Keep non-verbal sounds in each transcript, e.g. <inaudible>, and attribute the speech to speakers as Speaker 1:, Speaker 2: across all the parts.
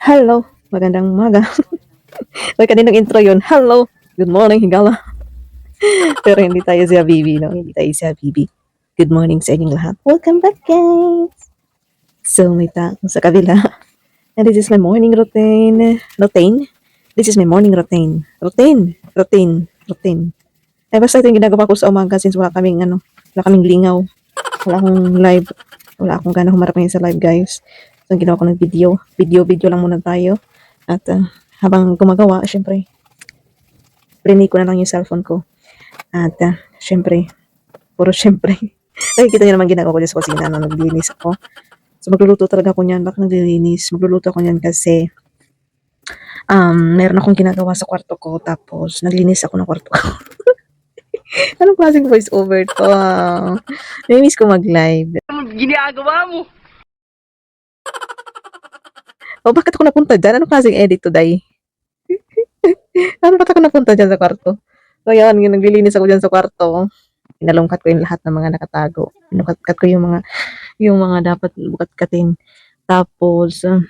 Speaker 1: Hello, magandang umaga. <laughs> May kaninang intro yun. Hello, good morning, higala. <laughs> Pero hindi tayo si Habibi, no? Hindi tayo si Habibi. Good morning sa inyong lahat. Welcome back, guys! So, may tao sa kabila. <laughs> And this is my morning routine. Routine? This is my morning routine. Routine. Routine. Routine. Eh, basta ito yung ginagawa ko sa umaga since wala kaming, ano, wala kaming lingaw. Wala akong live. Wala akong gana humarap ngayon sa live, guys. So, ginawa ko ng video. Video-video lang muna tayo. At ah, habang gumagawa, syempre, rinig ko na lang yung cellphone ko. At ah, syempre, puro syempre. <laughs> Nakikita niyo naman ginagawa ko sa kusina na naglilinis ako. So, magluluto talaga ako niyan. Bakit naglilinis? Magluluto ako niyan kasi um, meron akong ginagawa sa kwarto ko. Tapos, naglinis ako ng kwarto ko. <laughs> Anong klaseng voice over to? ah? Namiss ko mag-live.
Speaker 2: ginagawa mo? <laughs>
Speaker 1: O, bakit ako napunta dyan? Anong klaseng edit today? <laughs> ano ba't ako napunta dyan sa kwarto? So, yan, yung naglilinis ako dyan sa kwarto. Pinalungkat ko yung lahat ng mga nakatago. Pinukat ko yung mga, yung mga dapat bukat-katin. Tapos, ah,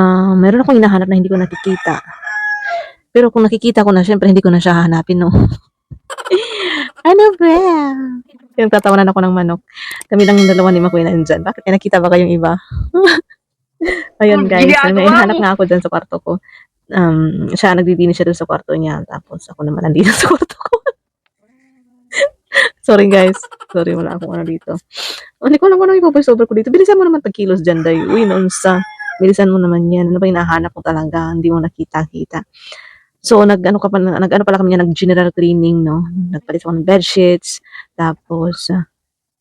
Speaker 1: ah, meron akong hinahanap na hindi ko nakikita. Pero kung nakikita ko na, syempre hindi ko na siya hahanapin, no? <laughs> ano ba? Yung tatawanan ako ng manok. Kami lang yung dalawa ni Makoy na nandyan. Bakit? Eh, nakita ba kayong iba? <laughs> Ayun guys,
Speaker 2: Ginagawa
Speaker 1: may hanap nga ako dyan sa kwarto ko. Um, siya nagdidinis siya dun sa kwarto niya. Tapos ako naman nandito sa kwarto ko. <laughs> Sorry guys. Sorry, wala akong ano dito. Oh, Hindi ko alam kung ano ipo-voice over ko dito. Bilisan mo naman tagkilos dyan, day. Uy, noon sa. Bilisan mo naman yan. Ano ba yung nahanap mo talaga? Hindi mo nakita-kita. So, nag-ano ka pa, nag-ano pala kami niya, nag-general cleaning, no? Nagpalit ako ng bedsheets. Tapos, ah,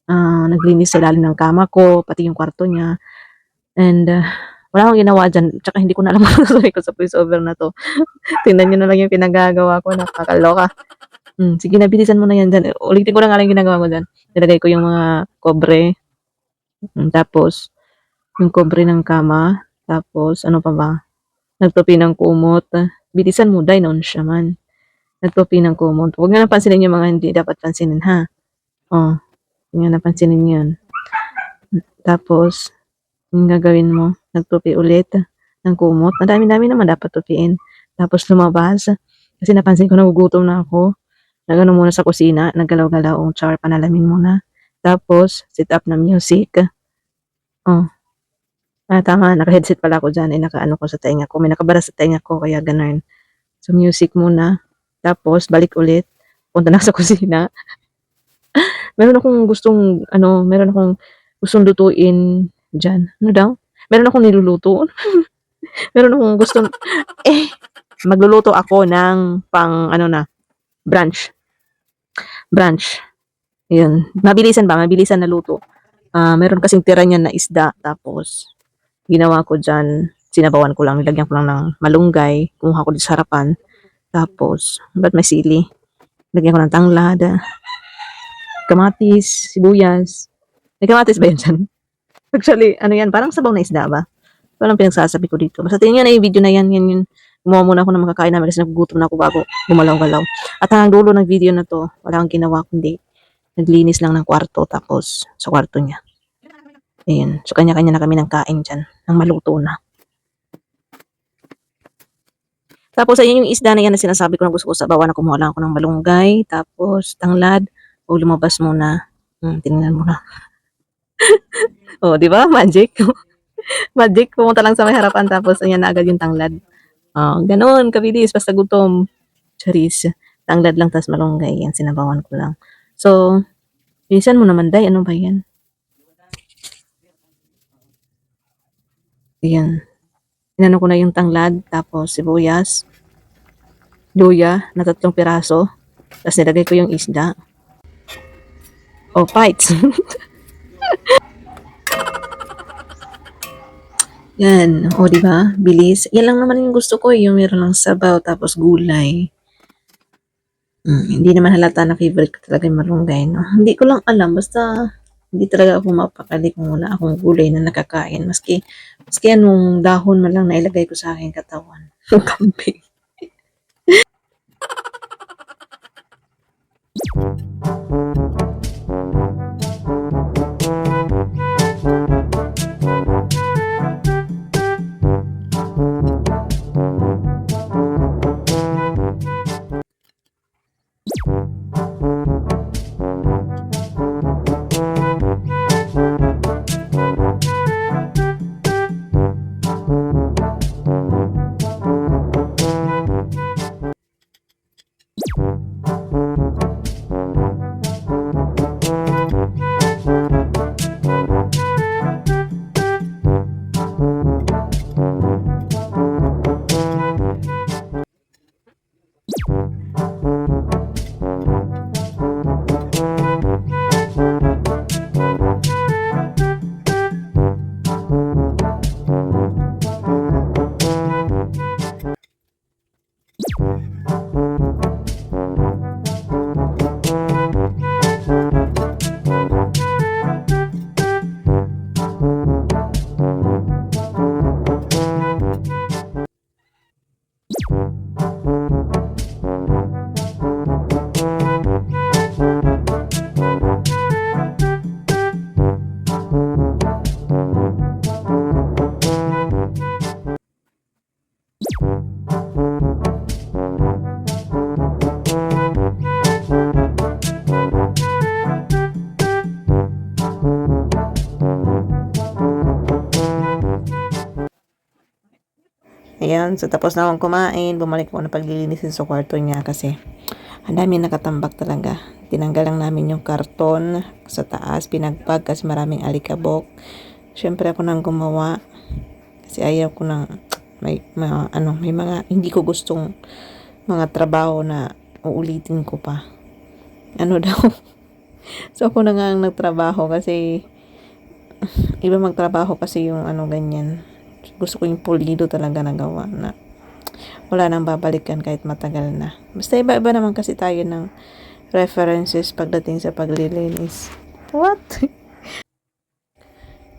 Speaker 1: ah, naglinis sa ilalim ng kama ko, pati yung kwarto niya. And, ah, wala akong ginawa dyan. Tsaka hindi ko na alam <laughs> kung sabi ko sa voice over na to. <laughs> Tingnan nyo na lang yung pinagagawa ko. Nakakaloka. Hmm, sige, nabilisan mo na yan dyan. Ulitin ko na nga lang yung ginagawa ko dyan. Nilagay ko yung mga kobre. Hmm, tapos, yung kobre ng kama. Tapos, ano pa ba? Nagtupi ng kumot. Bilisan mo, dahil noon siya man. Nagtupi ng kumot. Huwag nga napansinin yung mga hindi dapat pansinin, ha? Oh, huwag nga napansinin yun. Tapos, yung gagawin mo, nagtupi ulit ng kumot. Ang dami-dami naman dapat tupiin. Tapos lumabas. Kasi napansin ko nagugutom na ako. Nagano muna sa kusina, naggalaw-galaw char, panalamin muna. Tapos, sit up na music. Oh. Ah, tama, naka-headset pala ako dyan. Eh, naka-ano ko sa tenga ko. May nakabara sa tenga ko, kaya ganun. So, music muna. Tapos, balik ulit. Punta na sa <laughs> kusina. meron akong gustong, ano, meron akong gustong lutuin dyan. Ano daw? Meron akong niluluto. <laughs> meron akong gustong, <laughs> eh, magluluto ako ng pang, ano na, brunch. Brunch. Yun. Mabilisan ba? Mabilisan na luto. Ah, meron kasing tira niyan na isda. Tapos, ginawa ko dyan, sinabawan ko lang, nilagyan ko lang ng malunggay, kumuha ko dito sa harapan. Tapos, ba't may sili? Lagyan ko ng tanglad, kamatis, sibuyas. May kamatis ba yan dyan? <laughs> Actually, ano yan, parang sabaw na isda ba? Ito lang pinagsasabi ko dito. Basta tingnan na yung video na yan, yan yun. Gumawa muna ako ng makakain namin kasi nagugutom na ako bago gumalaw-galaw. At hanggang dulo ng video na to, wala akong ginawa kundi naglinis lang ng kwarto tapos sa kwarto niya. Ayun. So, kanya-kanya na kami ng kain dyan. Nang maluto na. Tapos, ayun yung isda na yan na sinasabi ko na gusto ko sa bawa na kumuha lang ako ng malunggay. Tapos, tanglad. O, lumabas muna. Hmm, tingnan mo na. <laughs> o, di ba? Magic. <laughs> Magic. Pumunta lang sa may harapan. Tapos, ayan na agad yung tanglad. Oh, ganun. Kabilis. Basta gutom. Charis. Tanglad lang, tas malunggay. Yan, sinabawan ko lang. So, bilisan mo naman, day. Ano ba yan? Ayan. Inano ko na yung tanglad, tapos sibuyas, luya na tatlong piraso, tapos nilagay ko yung isda. Oh, fights. <laughs> Yan. O, di ba? Bilis. Yan lang naman yung gusto ko, eh, yung meron lang sabaw, tapos gulay. Mm, hindi naman halata na favorite ko talaga yung malunggay, no? Hindi ko lang alam, basta hindi talaga ako mapakali kung wala akong gulay na nakakain. Maski, maski anong dahon man lang na ilagay ko sa aking katawan. <laughs> Kambing. Ayun, so tapos na akong kumain, bumalik ako na paglilinisin sa kwarto niya kasi ang dami nakatambak talaga. Tinanggal lang namin yung karton sa taas, pinagpag kasi maraming alikabok. Siyempre ako nang gumawa kasi ayaw ko nang may mga, ano, may mga hindi ko gustong mga trabaho na uulitin ko pa. Ano <laughs> daw? so ako na nga ang nagtrabaho kasi iba magtrabaho kasi yung ano ganyan. Gusto ko yung pulido talaga nagawa na wala nang babalikan kahit matagal na. Basta iba-iba naman kasi tayo ng references pagdating sa paglilinis. What? <laughs>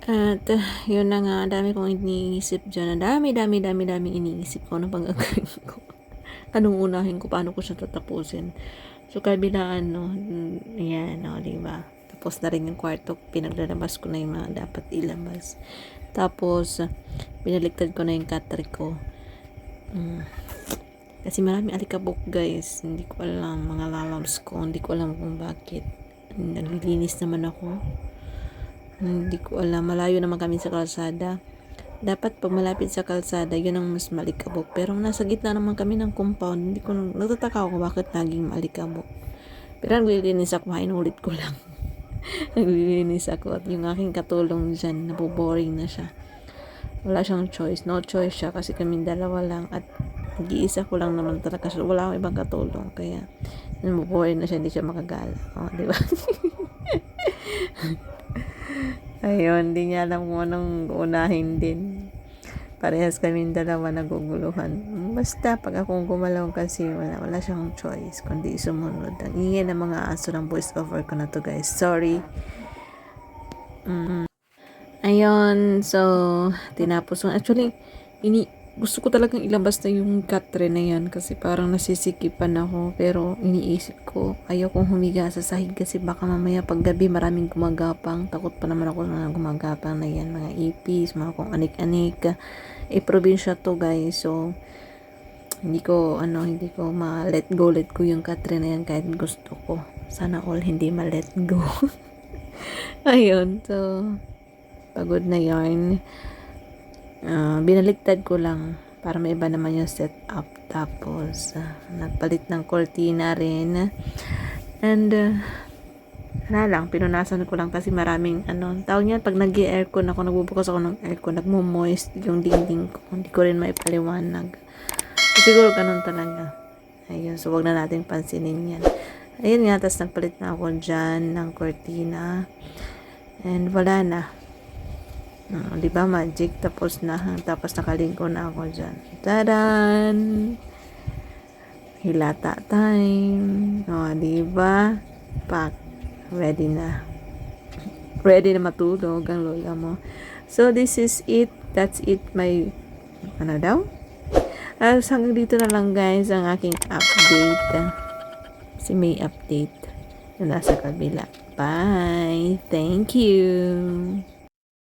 Speaker 1: At uh, yun na nga, dami kong iniisip dyan. Dami, dami, dami, dami iniisip ko. Ano bang gagawin ko? <laughs> Anong unahin ko? Paano ko siya tatapusin? So, kabilaan, no? mm, Yan, no, di ba? Tapos na rin yung kwarto. Pinaglalabas ko na yung mga dapat ilabas. Tapos, binaliktad ko na yung katri ko. Mm. Kasi marami alikabok guys. Hindi ko alam mga lalabs ko. Hindi ko alam kung bakit. Naglilinis naman ako. Hindi ko alam. Malayo naman kami sa kalsada. Dapat pag malapit sa kalsada, yun ang mas malikabok. Pero nasa gitna naman kami ng compound. Hindi ko, nagtataka ako bakit naging malikabok. Pero naglilinis ako, inulit ko lang. <laughs> naglilinis ako at yung aking katulong dyan, naboboring na siya. Wala siyang choice. No choice siya kasi kami dalawa lang at nag-iisa ko lang naman talaga siya. Wala akong ibang katulong. Kaya, naboboring na siya, hindi siya makagala. O, di ba? <laughs> Ayun, hindi niya alam kung anong unahin din. Parehas kami dalawa naguguluhan. Basta pag akong gumalaw kasi wala, wala siyang choice kundi sumunod. Ang ingay ng mga aso ng voice over ko na to guys. Sorry. Mm. Ayun, so tinapos ko. Actually, ini gusto ko talagang ilabas na yung katre na yan kasi parang nasisikipan ako pero iniisip ko ayaw kong humiga sa sahig kasi baka mamaya pag gabi maraming gumagapang takot pa naman ako na gumagapang na yan mga ipis, mga kung anik-anik eh probinsya to guys so hindi ko ano hindi ko ma let go let go yung katre na yan kahit gusto ko sana all hindi ma let go <laughs> ayun so pagod na yarn Ah, binaliktad ko lang para may iba naman yung setup. Tapos, uh, nagpalit ng cortina rin. And, uh, wala lang, pinunasan ko lang kasi maraming, ano, tawag niyan, pag nag aircon ako, nagbubukas ako ng aircon, nagmo-moist yung dingding ko. Hindi ko rin maipaliwanag. Siguro ganun talaga. Ayun, so wag na natin pansinin yan. Ayun nga, tapos nagpalit na ako dyan ng cortina. And wala na. Uh, di ba magic? Tapos na. Tapos nakalingko na ako dyan. Tadan! Hilata time. O, oh, di ba? Pak. Ready na. Ready na matulog ang lola mo. So, this is it. That's it. My, ano daw? Uh, hanggang dito na lang guys ang aking update. Si may update na nasa kabila. Bye! Thank you!